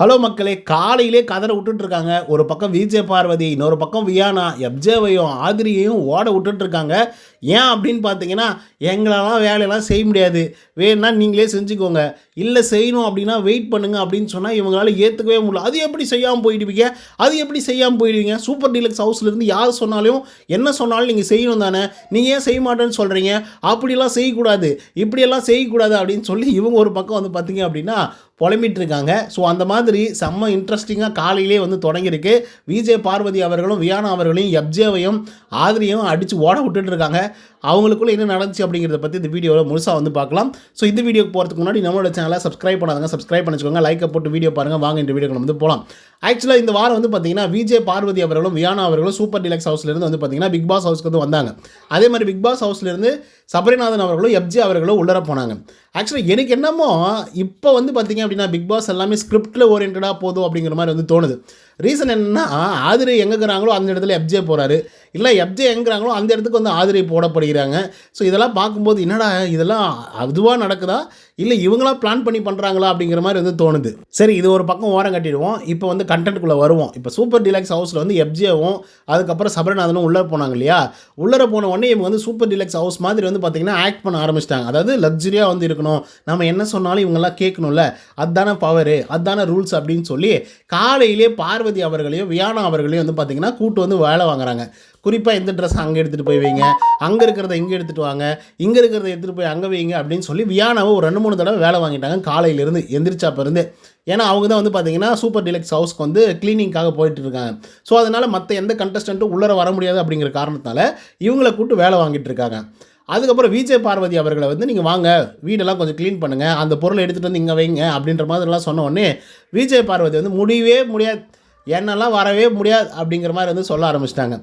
Hello மக்களே காலையிலே கதற விட்டுட்ருக்காங்க ஒரு பக்கம் விஜய் பார்வதி இன்னொரு பக்கம் வியானா எப்ஜேவையும் ஆதிரியையும் ஓட விட்டுட்ருக்காங்க ஏன் அப்படின்னு பார்த்தீங்கன்னா எங்களெல்லாம் வேலையெல்லாம் செய்ய முடியாது. வேணும்னா நீங்களே செஞ்சுக்கோங்க. இல்லை செய்யணும் அப்படின்னா வெயிட் பண்ணுங்கள் அப்படின்னு சொன்னால் இவங்களால ஏற்றுக்கவே முடியல. அது எப்படி செய்யாமல் போயிடுவீங்க? அது எப்படி செய்யாமல் போயிடுவீங்க? சூப்பர் டீலக்ஸ் ஹவுஸ்லேருந்து யார் சொன்னாலும் என்ன சொன்னாலும் நீங்கள் செய்யணும் தானே. நீங்கள் ஏன் செய்ய மாட்டேன்னு சொல்கிறீங்க அப்படிலாம் செய்யக்கூடாது. இப்படியெல்லாம் செய்யக்கூடாது அப்படின்னு சொல்லி இவங்க ஒரு பக்கம் வந்து பார்த்தீங்க அப்படின்னா புலம்பிட்டு இருக்காங்க ஸோ அந்த மாதிரி செம்ம இன்ட்ரெஸ்டிங்காக காலையிலே வந்து தொடங்கியிருக்கு. விஜய் பார்வதி அவர்களும் வியானா அவர்களையும் எப்ஜேவையும் ஆதிரியும் அடித்து ஓட விட்டுட்டு இருக்காங்க அவங்களுக்குள்ளே என்ன நடந்துச்சு அப்படிங்கிறத பற்றி இந்த வீடியோவில் முழுசாக வந்து பார்க்கலாம். ஸோ இந்த வீடியோக்கு போகிறதுக்கு முன்னாடி நம்மளோட சேனலை சப்ஸ்கிரைப் பண்ணாதங்க. சப்ஸ்கிரைப் பண்ணிச்சுக்கோங்க. லைக்கை போட்டு வீடியோ பாருங்கள் வாங்க இந்த வீடியோக்கு வந்து போகலாம் ஆக்சுவலாக இந்த வாரம் வந்து பார்த்தீங்கன்னா விஜய் பார்வதி அவர்களும் வியானா அவர்களும் சூப்பர் டிலக்ஸ் ஹவுஸ்லேருந்து வந்து பார்த்தீங்கன்னா பிக் பாஸ் ஹவுஸ்க்கு வந்து வந்தாங்க. அதே மாதிரி பிக் பாஸ் ஹவுஸ்லேருந்து சபரிநாதன் அவர்களும் எப்ஜி அவர்களும் உள்ளர போனாங்க. ஆக்சுவலாக எனக்கு என்னமோ இப்போ வந்து பார்த்தீங்க அப்படின்னா பிக் பாஸ் எல்லாமே ஸ்கிரிப்டில் ஓரியன்டாக போதும் அப்படிங்கிற மாதிரி வந்து தோணுது. ரீசன் என்னன்னா ஆதிரை எங்கே இருக்கிறாங்களோ அந்த இடத்துல எப்ஜே போகிறாரு இல்லை எப்ஜே எங்கிறாங்களோ அந்த இடத்துக்கு வந்து ஆதிரை போடப்படுகிறாங்க. ஸோ இதெல்லாம் பார்க்கும்போது என்னடா இதெல்லாம் அதுவாக நடக்குதா? இல்லை இவங்களாம் பிளான் பண்ணி பண்ணுறாங்களா அப்படிங்கிற மாதிரி வந்து தோணுது. சரி இது ஒரு பக்கம் ஓரம் கட்டிடுவோம். இப்போ வந்து கண்டென்ட்குள்ளே வருவோம். இப்போ சூப்பர் டிலக்ஸ் ஹவுஸில் வந்து எப்ஜேவும் அதுக்கப்புறம் சபரிநாதனும் உள்ளே போனாங்க இல்லையா? உள்ளே போன உடனே இவங்க வந்து சூப்பர் டிலக்ஸ் ஹவுஸ் மாதிரி வந்து பார்த்திங்கன்னா ஆக்ட் பண்ண ஆரம்பிச்சிட்டாங்க. அதாவது லக்ஸரியாக வந்து இருக்கணும். நம்ம என்ன சொன்னாலும் இவங்கெல்லாம் கேட்கணும்ல. அதுதானே பவரு அதுதானே ரூல்ஸ் அப்படின்னு சொல்லி காலையிலே பார்வதி அவர்களையும் வியானா அவர்களையும் வந்து பார்த்திங்கன்னா கூட்டு வந்து வேலை வாங்குறாங்க. குறிப்பாக இந்த ட்ரெஸ் அங்கே எடுத்துகிட்டு போய் வைங்க. அங்கே இருக்கிறத இங்கே எடுத்துகிட்டு வாங்க. இங்கே இருக்கிறத எடுத்துகிட்டு போய் அங்கே வைங்க அப்படின்னு சொல்லி வியானாவை ஒரு ரெண்டு மூணு தடவை வேலை வாங்கிட்டாங்க. காலையிலேருந்து எந்திரிச்சாப்பிருந்து ஏன்னா அவங்க தான் வந்து பார்த்தீங்கன்னா சூப்பர் டிலக்ஸ் ஹவுஸ்க்கு வந்து க்ளீனிங்காக போயிட்டு இருக்காங்க. ஸோ அதனால் மற்ற எந்த கண்டஸ்டண்ட்டும் உள்ளே வர முடியாது அப்படிங்கிற காரணத்தால் இவங்களை கூப்பிட்டு வேலை வாங்கிட்டு இருக்காங்க. அதுக்கப்புறம் விஜய் பார்வதி அவர்களை வந்து நீங்கள் வாங்க வீடெல்லாம் கொஞ்சம் க்ளீன் பண்ணுங்கள் அந்த பொருளை எடுத்துகிட்டு வந்து இங்கே வைங்க அப்படின்ற மாதிரிலாம் சொன்ன உடனே விஜய் பார்வதி வந்து முடியவே முடியாது. என்னெல்லாம் வரவே முடியாது அப்படிங்கிற மாதிரி வந்து சொல்ல ஆரம்பிச்சிட்டாங்க.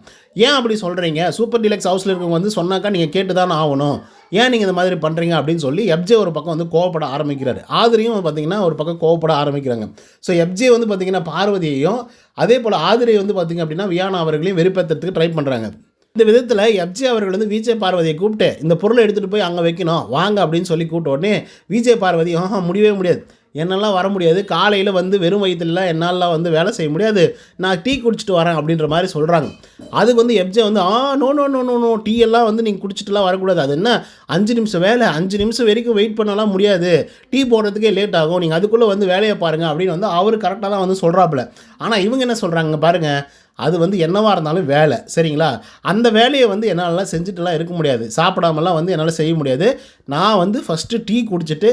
ஏன் அப்படி சொல்கிறீங்க சூப்பர் டிலக்ஸ் ஹவுஸில் இருக்கவங்க வந்து சொன்னாக்கா நீங்கள் கேட்டு தானே ஆகணும். ஏன் நீங்கள் இந்த மாதிரி பண்ணுறீங்க அப்படின்னு சொல்லி எப்ஜே ஒரு பக்கம் வந்து கோவப்பட ஆரம்பிக்கிறாரு. ஆதிரியும் பார்த்தீங்கன்னா ஒரு பக்கம் கோவப்பட ஆரம்பிக்கிறாங்க. ஸோ எப்ஜே வந்து பார்த்தீங்கன்னா பார்வதியையும் அதே போல் ஆதிரியை வந்து பார்த்தீங்க அப்படின்னா வியானா அவர்களையும் வெறுப்பேற்றுறதுக்கு ட்ரை பண்ணுறாங்க இந்த விதத்தில் எப்ஜே அவர்கள் வந்து விஜய் பார்வதியை கூப்பிட்டு இந்த பொருளை எடுத்துகிட்டு போய் அங்கே வைக்கணும் வாங்க அப்படின்னு சொல்லி கூப்பிட்ட உடனே விஜய் பார்வதி ஆஹா முடியவே முடியாது. என்னெல்லாம் வர முடியாது. காலையில் வந்து வெறும் வயிற்றுலாம் என்னால்லாம் வந்து வேலை செய்ய முடியாது. நான் டீ குடிச்சிட்டு வரேன் அப்படின்ற மாதிரி சொல்கிறாங்க அதுக்கு வந்து எப்ஜே வந்து ஆ no no no no no tea எல்லாம் வந்து நீங்கள் குடிச்சிட்டுலாம் வரக்கூடாது. அது என்ன? அஞ்சு நிமிஷம் வேலை. அஞ்சு நிமிஷம் வரைக்கும் வெயிட் பண்ணலாம் முடியாது. டீ போடுறதுக்கே லேட் ஆகும். நீங்கள் அதுக்குள்ளே வந்து வேலையை பாருங்கள் அப்படின்னு வந்து அவர் கரெக்டாக தான் வந்து சொல்கிறாப்புல ஆனால் இவங்க என்ன சொல்கிறாங்க பாருங்கள் அது வந்து என்னவாக இருந்தாலும் வேலை சரிங்களா? அந்த வேலையை வந்து என்னாலலாம் செஞ்சுட்டுலாம் இருக்க முடியாது. சாப்பிடாமலாம் வந்து என்னால் செய்ய முடியாது. நான் வந்து ஃபஸ்ட்டு டீ குடிச்சிட்டு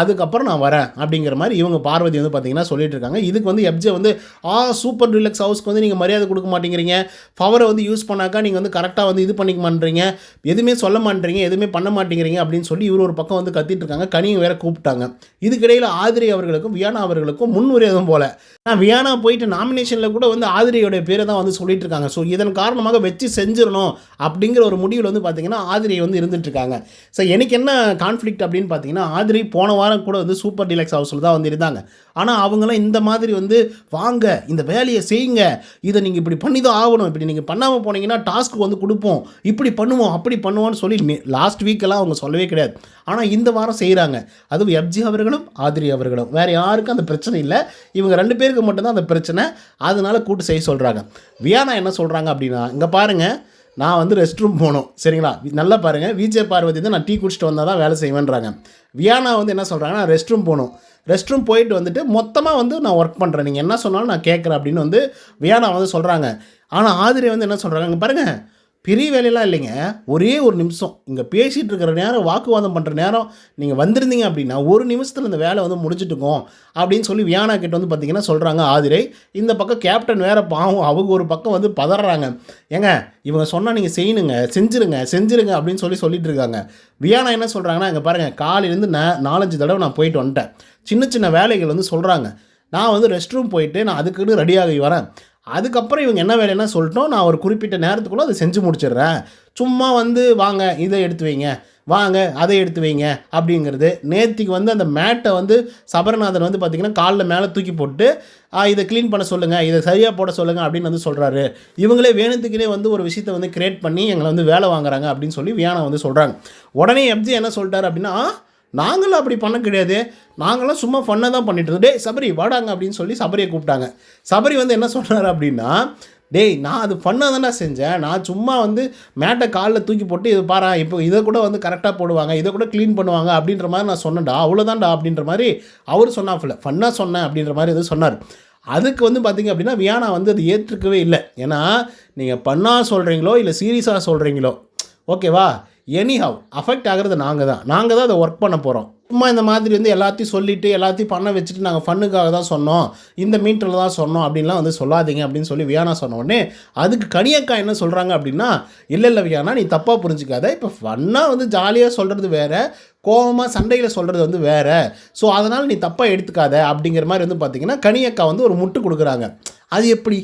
அதுக்கப்புறம் நான் வரேன் அப்படிங்கிற மாதிரி இவங்க பார்வதி வந்து பார்த்தீங்கன்னா சொல்லிட்டு இருக்காங்க. இதுக்கு வந்து எப்ஜே வந்து ஆ சூப்பர் டிலக்ஸ் ஹவுஸ்க்கு வந்து நீங்கள் மரியாதை கொடுக்க மாட்டேங்கிறீங்க. பவரை வந்து யூஸ் பண்ணாக்கா நீங்கள் வந்து கரெக்டாக வந்து இது பண்ணிக்க மாட்டீங்க எதுவுமே சொல்ல மாட்டேறீங்க எதுவுமே பண்ண மாட்டேங்கிறீங்க அப்படின்னு சொல்லி இவர் ஒரு பக்கம் வந்து கத்திட்டு இருக்காங்க. கனியும் வேற கூப்பிட்டாங்க. இதுக்கிடையில் ஆதிரி அவர்களுக்கும் வியானா அவர்களுக்கும் முன்னுரியாதம் போல. நான் வியானா போயிட்டு நாமினேஷனில் கூட வந்து ஆதிரியோடைய பேரை தான் வந்து சொல்லிட்டு இருக்காங்க. ஸோ இதன் காரணமாக வச்சு செஞ்சிடணும் அப்படிங்கிற ஒரு முடிவில் வந்து பார்த்தீங்கன்னா ஆதிரியை வந்து இருந்துட்டு இருக்காங்க. ஸோ எனக்கு என்ன கான்ஃப்ளிக்ட் அப்படின்னு பார்த்தீங்கன்னா ஆதிரி போன வாரம் கூட வந்து சூப்பர் டிலக்ஸ் ஹவுஸில் தான் வந்து இருந்தாங்க. ஆனால் அவங்களாம் இந்த மாதிரி வந்து வாங்க இந்த வேலையை செய்யுங்க. இதை நீங்கள் இப்படி பண்ணி தான் ஆகணும். இப்படி நீங்கள் பண்ணாமல் போனீங்கன்னா டாஸ்க்கு வந்து கொடுப்போம். இப்படி பண்ணுவோம் அப்படி பண்ணுவோம்னு சொல்லி லாஸ்ட் வீக்கெல்லாம் அவங்க சொல்லவே கிடையாது. ஆனால் இந்த வாரம் செய்கிறாங்க அதுவும் எப்ஜி அவர்களும் ஆதிரி அவர்களும். வேறு யாருக்கும் அந்த பிரச்சனை இல்லை. இவங்க ரெண்டு பேருக்கு மட்டும்தான் அந்த பிரச்சனை. அதனால கூட்டு செய்ய சொல்கிறாங்க வியானா என்ன சொல்கிறாங்க அப்படின்னா இங்கே பாருங்கள் நான் வந்து ரெஸ்ட் ரூம் போகணும் சரிங்களா? நல்லா பாருங்கள் விஜய் பார்வதி வந்து நான் டீ குடிச்சிட்டு வந்தால் தான் வேலை செய்வேன்றாங்க. வியானா வந்து என்ன சொல்கிறாங்கன்னா ரெஸ்ட் ரூம் போகணும். ரெஸ்ட் ரூம் போயிட்டு வந்துட்டு மொத்தமாக வந்து நான் ஒர்க் பண்ணுறேன் நீங்கள் என்ன சொன்னாலும் நான் கேட்குறேன் அப்படின்னு வந்து வியானா வந்து சொல்கிறாங்க ஆனால் ஆதிரி வந்து என்ன சொல்கிறாங்க பாருங்கள் பெரிய வேலையெல்லாம் இல்லைங்க. ஒரே ஒரு நிமிஷம். இங்கே பேசிகிட்டு இருக்கிற நேரம் வாக்குவாதம் பண்ணுற நேரம் நீங்கள் வந்திருந்தீங்க அப்படின்னா ஒரு நிமிஷத்தில் இந்த வேலை வந்து முடிச்சுட்டுக்கும் அப்படின்னு சொல்லி வியானா கிட்ட வந்து பார்த்தீங்கன்னா சொல்கிறாங்க ஆதிரை. இந்த பக்கம் கேப்டன் வேறு பாவம் அவங்க ஒரு பக்கம் வந்து பதறாங்க. ஏங்க இவங்க சொன்னால் நீங்கள் செய்யணுங்க செஞ்சுருங்க செஞ்சுருங்க அப்படின்னு சொல்லி சொல்லிட்டு இருக்காங்க. வியானா என்ன சொல்கிறாங்கன்னா இங்கே பாருங்கள் காலையிலேருந்து நான் நாலஞ்சு தடவை நான் போயிட்டு வந்துட்டேன். சின்ன சின்ன வேலைகள் வந்து சொல்கிறாங்க நான் வந்து ரெஸ்ட் ரூம் போயிட்டு நான் அதுக்குன்னு ரெடியாகி வரேன். அதுக்கப்புறம் இவங்க என்ன வேலைன்னா சொல்லிட்டோம் நான் ஒரு குறிப்பிட்ட நேரத்துக்குள்ளே அதை செஞ்சு முடிச்சிடுறேன். சும்மா வந்து வாங்க இதை எடுத்து வைங்க. வாங்க அதை எடுத்து வைங்க. அப்படிங்கிறது. நேத்திக்கு வந்து அந்த மேட்டை வந்து சபரநாதன் வந்து பார்த்திங்கன்னா காலில் மேலே தூக்கி போட்டு இதை க்ளீன் பண்ண சொல்லுங்கள் இதை சரியாக போட சொல்லுங்கள் அப்படின்னு வந்து சொல்கிறாரு இவங்களே வேணுத்துக்குனே வந்து ஒரு விஷயத்தை வந்து க்ரியேட் பண்ணி எங்களை வந்து வேலை வாங்குறாங்க அப்படின்னு சொல்லி வியானா வந்து சொல்கிறாங்க உடனே எப்ஜி என்ன சொல்லிட்டாரு அப்படின்னா நாங்களும் அப்படி பண்ண கிடையாது. நாங்களாம் சும்மா ஃபன்னாக தான் பண்ணிட்டு இருந்தோம். டேய் சபரி வாடாங்க அப்படின்னு சொல்லி சபரியை கூப்பிட்டாங்க. சபரி வந்து என்ன சொன்னார் அப்படின்னா டேய் நான் அது ஃபன்னாக தானே செஞ்சேன். நான் சும்மா வந்து மேட்டை காலில் தூக்கி போட்டு இது பாரு இப்போ இதை கூட வந்து கரெக்டாக போடுவாங்க. இதை கூட க்ளீன் பண்ணுவாங்க. அப்படின்ற மாதிரி நான் சொன்னேன்டா. அவ்வளோதான்டா அப்படின்ற மாதிரி அவர் சொன்னாப்புல. ஃபன்னாக சொன்னேன் அப்படின்ற மாதிரி எதுவும் சொன்னார். அதுக்கு வந்து பார்த்திங்க அப்படின்னா வியானா வந்து அது ஏற்றுக்கவே இல்லை. ஏன்னா நீங்கள் பண்ணால் சொல்கிறீங்களோ இல்லை சீரியஸாக சொல்கிறீங்களோ ஓகேவா? எனிஹவ் அஃபெக்ட் ஆகிறது நாங்கள் தான். நாங்கள் தான் அதை ஒர்க் பண்ண போகிறோம் சும்மா இந்த மாதிரி வந்து எல்லாத்தையும் சொல்லிவிட்டு எல்லாத்தையும் பண்ண வச்சுட்டு நாங்கள் ஃபன்னுக்காக தான் சொன்னோம். இந்த மீட்டரில் தான் சொன்னோம் அப்படின்லாம் வந்து சொல்லாதீங்க அப்படின்னு சொல்லி வியானா சொன்ன உடனே அதுக்கு கனியக்கா என்ன சொல்கிறாங்க அப்படின்னா இல்லை இல்லை வியானா நீ தப்பாக புரிஞ்சுக்காத. இப்போ ஃபன்னாக வந்து ஜாலியாக சொல்கிறது வேறு கோவமாக சண்டையில் சொல்கிறது வந்து வேறு. ஸோ அதனால் நீ தப்பாக எடுத்துக்காத. அப்படிங்கிற மாதிரி வந்து பார்த்தீங்கன்னா கனியக்கா வந்து ஒரு முட்டு கொடுக்குறாங்க. அது எப்படி?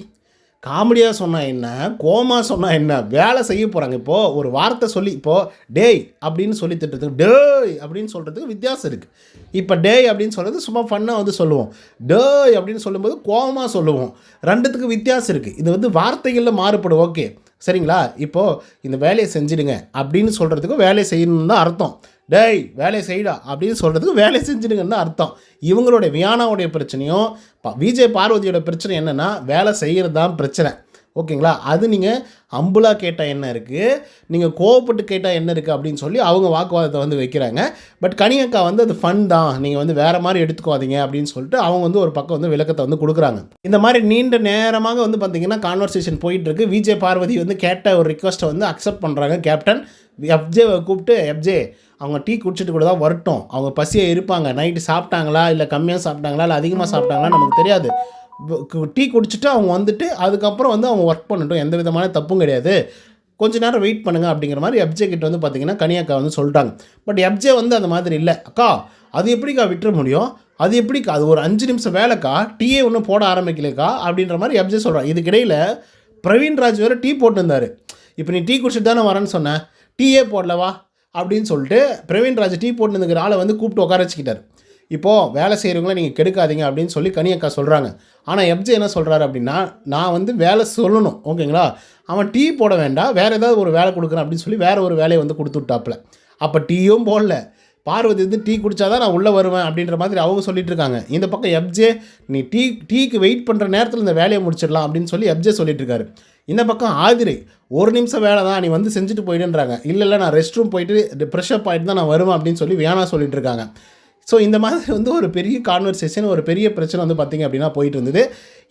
காமெடியாக சொன்னால் என்ன கோமா சொன்னால் என்ன வேலை செய்ய போகிறாங்க இப்போது ஒரு வார்த்தை சொல்லி இப்போது டேய் அப்படின்னு சொல்லி திட்டுறதுக்கு டேய் அப்படின்னு சொல்கிறதுக்கு வித்தியாசம் இருக்குது இப்போ டேய் அப்படின்னு சொல்கிறது சும்மா ஃபன்னாக வந்து சொல்லுவோம். டேய் அப்படின்னு சொல்லும்போது கோவமாக சொல்லுவோம். ரெண்டுத்துக்கு வித்தியாசம் இருக்குது இது வந்து வார்த்தைகளில் மாறுபடும். ஓகே சரிங்களா? இப்போது இந்த வேலையை செஞ்சிடுங்க அப்படின்னு சொல்கிறதுக்கு வேலையை செய்யணும்னு தான் அர்த்தம். டேய் வேலையை செய்டா அப்படின்னு சொல்கிறதுக்கு வேலையை செஞ்சிடுங்கன்னு தான் அர்த்தம். இவங்களுடைய வியானாவுடைய பிரச்சனையும் ப- விஜய் பார்வதியோட பிரச்சனை என்னென்னா வேலை செய்கிறது தான் பிரச்சனை. ஓகேங்களா? அது நீங்கள் அம்புலா கேட்டால் என்ன இருக்குது நீங்கள் கோவப்பட்டு கேட்டால் என்ன இருக்குது அப்படின்னு சொல்லி அவங்க வாக்குவாதத்தை வந்து வைக்கிறாங்க. பட் கனியக்கா வந்து அது ஃபன் தான். நீங்கள் வந்து வேறு மாதிரி எடுத்துக்காதீங்க அப்படின்னு சொல்லிட்டு அவங்க வந்து ஒரு பக்கம் வந்து விளக்கத்தை வந்து கொடுக்குறாங்க. இந்த மாதிரி நீண்ட நேரமாக வந்து பார்த்தீங்கன்னா கான்வர்சேஷன் போயிட்டுருக்கு. விஜய் பார்வதி வந்து கேட்ட ஒரு ரிக்வஸ்ட்டை வந்து அக்செப்ட் பண்ணுறாங்க கேப்டன் எஃப்ஜேவை கூப்பிட்டு எஃப்ஜே அவங்க டீ குடிச்சிட்டு கூட தான் வரட்டும். அவங்க பசியாக இருப்பாங்க. நைட்டு சாப்பிட்டாங்களா? இல்லை கம்மியாக சாப்பிட்டாங்களா? இல்லை அதிகமாக சாப்பிட்டாங்களா நமக்கு தெரியாது. டீ குடிச்சிட்டு அவங்க வந்துட்டு அதுக்கப்புறம் வந்து அவங்க ஒர்க் பண்ணட்டும். எந்த விதமான தப்பும் கிடையாது. கொஞ்ச நேரம் வெயிட் பண்ணுங்க அப்படிங்கிற மாதிரி எப்ஜே கிட்ட வந்து பார்த்தீங்கன்னா கனியாக்கா வந்து சொல்லிட்டாங்க பட் எப்ஜே வந்து அந்த மாதிரி இல்லை. அக்கா அது எப்படிக்கா விட்டுற முடியும்? அது எப்படிக்கா அது ஒரு அஞ்சு நிமிஷம் வேலைக்கா? டீயே ஒன்றும் போட ஆரம்பிக்கலக்கா? அப்படின்ற மாதிரி எப்ஜே சொல்கிறான் இதுக்கிடையில் பிரவீன் ராஜ் வேறு டீ போட்டுருந்தாரு. இப்போ நீ டீ குடிச்சிட்டு தானே வரேன்னு சொன்னேன் டீயே போடலவா? அப்படின்னு சொல்லிட்டு பிரவீன் ராஜ் டீ போட்டுருந்துக்கிற ஆளை வந்து கூப்பிட்டு உட்கார வச்சுக்கிட்டார். இப்போது வேலை செய்கிறவங்கள நீங்கள் கெடுக்காதீங்க அப்படின்னு சொல்லி கனியக்கா சொல்கிறாங்க ஆனால் எப்ஜே என்ன சொல்கிறாரு அப்படின்னா நான் வந்து வேலை சொல்லணும் ஓகேங்களா? அவன் டீ போட வேண்டாம் வேறு ஏதாவது ஒரு வேலை கொடுக்குறேன் அப்படின்னு சொல்லி வேறு ஒரு வேலையை வந்து கொடுத்து விட்டாப்புல. அப்போ டீயும் போடல. பார்வதி வந்து டீ குடிச்சாதான் நான் உள்ளே வருவேன் அப்படின்ற மாதிரி அவங்க சொல்லிட்டு இருக்காங்க. இந்த பக்கம் எப்ஜே நீ டீ டீக்கு வெயிட் பண்ணுற நேரத்தில் இந்த வேலையை முடிச்சிடலாம் அப்படின்னு சொல்லி எப்ஜே சொல்லிட்டு இருக்காரு. இந்த பக்கம் ஆதிரை ஒரு நிமிஷம் வேலை தான் நீ வந்து செஞ்சுட்டு போயிடுன்றாங்க. இல்லை இல்லை நான் ரெஸ்ட் ரூம் போயிட்டு ப்ரெஷ்அப் ஆகிட்டு தான் நான் வருவேன் அப்படின்னு சொல்லி வேணா சொல்லிட்டு இருக்காங்க. ஸோ இந்த மாதிரி வந்து ஒரு பெரிய கான்வர்சேஷன் ஒரு பெரிய பிரச்சனை வந்து பார்த்திங்க அப்படின்னா போயிட்டு இருந்தது.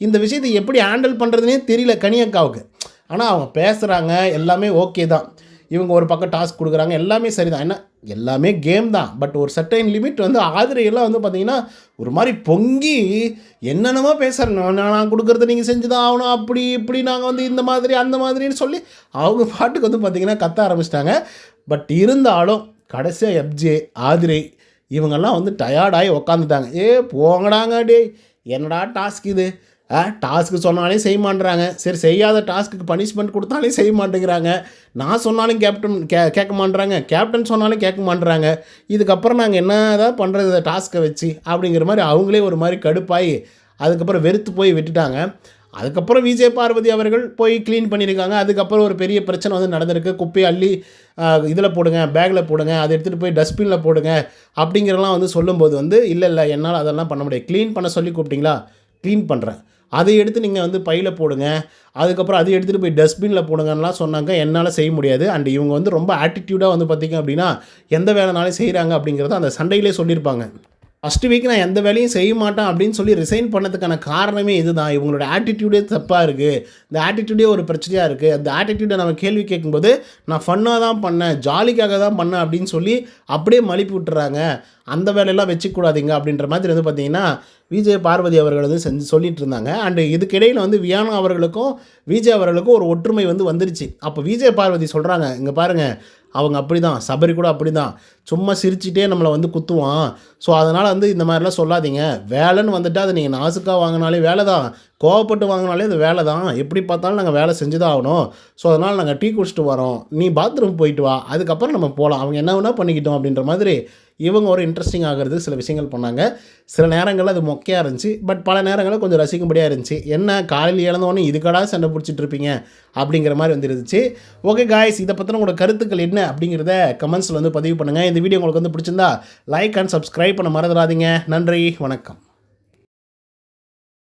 இந்த விஷயத்தை எப்படி ஹேண்டில் பண்ணுறதுனே தெரியல கனியக்காவுக்கு ஆனால் அவங்க பேசுகிறாங்க எல்லாமே ஓகே தான். இவங்க ஒரு பக்கம் டாஸ்க் கொடுக்குறாங்க எல்லாமே சரி தான் என்ன? எல்லாமே கேம் தான். பட் ஒரு சர்டைன் லிமிட் வந்து ஆதிரையெல்லாம் வந்து பார்த்தீங்கன்னா ஒரு மாதிரி பொங்கி என்னென்னமோ பேசுகிறேன் நான் நான் கொடுக்குறத நீங்கள் செஞ்சு தான் ஆகணும். அப்படி இப்படி நாங்கள் வந்து இந்த மாதிரி அந்த மாதிரின்னு சொல்லி அவங்க பாட்டுக்கு வந்து பார்த்திங்கன்னா கத்த ஆரம்பிச்சிட்டாங்க. பட் இருந்தாலும் கடைசியாக எப்ஜே ஆதிரை இவங்கெல்லாம் வந்து டயர்டாகி உக்காந்துட்டாங்க. ஏ போங்கடாங்க டே என்னடா டாஸ்க் இது? ஆ டாஸ்க்கு சொன்னாலே செய்ய மாட்டேறாங்க சரி செய்யாத டாஸ்க்குக்கு பனிஷ்மெண்ட் கொடுத்தாலே செய்ய மாட்டேங்கிறாங்க. நான் சொன்னாலும் கேப்டன் கே கேட்க மாட்டேறாங்க கேப்டன் சொன்னாலும் கேட்க மாட்டேறாங்க இதுக்கப்புறம் நாங்கள் என்ன தான் பண்ணுறது இந்த டாஸ்க்கை வச்சு? அப்படிங்கிற மாதிரி அவங்களே ஒரு மாதிரி கடுப்பாகி அதுக்கப்புறம் வெறுத்து போய் விட்டுட்டாங்க. அதுக்கப்புறம் விஜய் பார்வதி அவர்கள் போய் க்ளீன் பண்ணியிருக்காங்க. அதுக்கப்புறம் ஒரு பெரிய பிரச்சனை வந்து நடந்திருக்கு. குப்பையை அள்ளி இதில் போடுங்க பேக்கில் போடுங்க அதை எடுத்துகிட்டு போய் டஸ்ட்பினில் போடுங்க அப்படிங்கிறலாம் வந்து சொல்லும்போது வந்து இல்லை இல்லை என்னால் அதெல்லாம் பண்ண முடியாது. க்ளீன் பண்ண சொல்லி கூப்பிட்டிங்களா? க்ளீன் பண்ணுறேன் அதை எடுத்து நீங்கள் வந்து பையில் போடுங்க. அதுக்கப்புறம் அதை எடுத்துகிட்டு போய் டஸ்ட்பினில் போடுங்கலாம் சொன்னாங்க. என்னால் செய்ய முடியாது. அண்ட் இவங்க வந்து ரொம்ப ஆட்டிடியூடாக வந்து பார்த்திங்க அப்படின்னா எந்த வேலைனாலும் செய்கிறாங்க அப்படிங்கிறத அந்த சண்டையிலே சொல்லியிருப்பாங்க. ஃபஸ்ட்டு வீக் நான் எந்த வேலையும் செய்ய மாட்டேன் அப்படின்னு சொல்லி ரிசைன் பண்ணதுக்கான காரணமே இதுதான். இவங்களோட ஆட்டிடியூடே தப்பாக இருக்குது இந்த ஆட்டிடியூடே ஒரு பிரச்சனையாக இருக்குது அந்த ஆட்டிடியூடை நம்ம கேள்வி கேட்கும்போது நான் ஃபன்னாக தான் பண்ணேன். ஜாலிக்காக தான் பண்ணேன். அப்படின்னு சொல்லி அப்படியே மலிப்பு விட்டுறாங்க. அந்த வேலையெல்லாம் வச்சுக்கூடாதீங்க அப்படின்ற மாதிரி வந்து பார்த்தீங்கன்னா விஜய் பார்வதி அவர்கள் வந்து செஞ்சு சொல்லிட்டு இருந்தாங்க. அண்டு இதுக்கிடையில் வந்து வியானா அவர்களுக்கும் விஜய் அவர்களுக்கும் ஒரு ஒற்றுமை வந்து வந்துருச்சு. அப்போ விஜய் பார்வதி சொல்கிறாங்க இங்கே பாருங்கள் அவங்க அப்படி தான் சபரி கூட அப்படி தான் சும்மா சிரிச்சிட்டே நம்மளை வந்து குத்துவான். ஸோ அதனால் வந்து இந்த மாதிரிலாம் சொல்லாதீங்க. வேலைன்னு வந்துட்டு அதை நீங்கள் நாசுக்காக வாங்கினாலே வேலை தான் கோவப்பட்டு வாங்கினாலே அது வேலை தான் எப்படி பார்த்தாலும் நாங்கள் வேலை செஞ்சு தான் ஆகணும். ஸோ அதனால் நாங்கள் டீ குடிச்சிட்டு வரோம். நீ பாத்ரூம் போயிட்டு வா. அதுக்கப்புறம் நம்ம போகலாம் அவங்க என்ன வேணால் பண்ணிக்கிட்டோம் அப்படின்ற மாதிரி இவங்க ஒரு இன்ட்ரெஸ்டிங் ஆகிறது சில விஷயங்கள் பண்ணாங்க. சில நேரங்களில் அது மொக்கையாக இருந்துச்சு. பட் பல நேரங்களில் கொஞ்சம் ரசிக்கும்படியாக இருந்துச்சு. என்ன காலையில் இழந்தவொடனே இதுக்கடா சண்டை பிடிச்சிட்டு இருப்பீங்க? அப்படிங்கிற மாதிரி வந்துருந்துச்சு. ஓகே காய்ஸ் இதை பற்றின உங்களோட கருத்துக்கள் என்ன அப்படிங்கிறத கமெண்ட்ஸில் வந்து பதிவு பண்ணுங்கள் இந்த வீடியோ உங்களுக்கு வந்து பிடிச்சிருந்தா லைக் அண்ட் சப்ஸ்கிரைப் பண்ண மறந்துடாதீங்க. நன்றி வணக்கம்.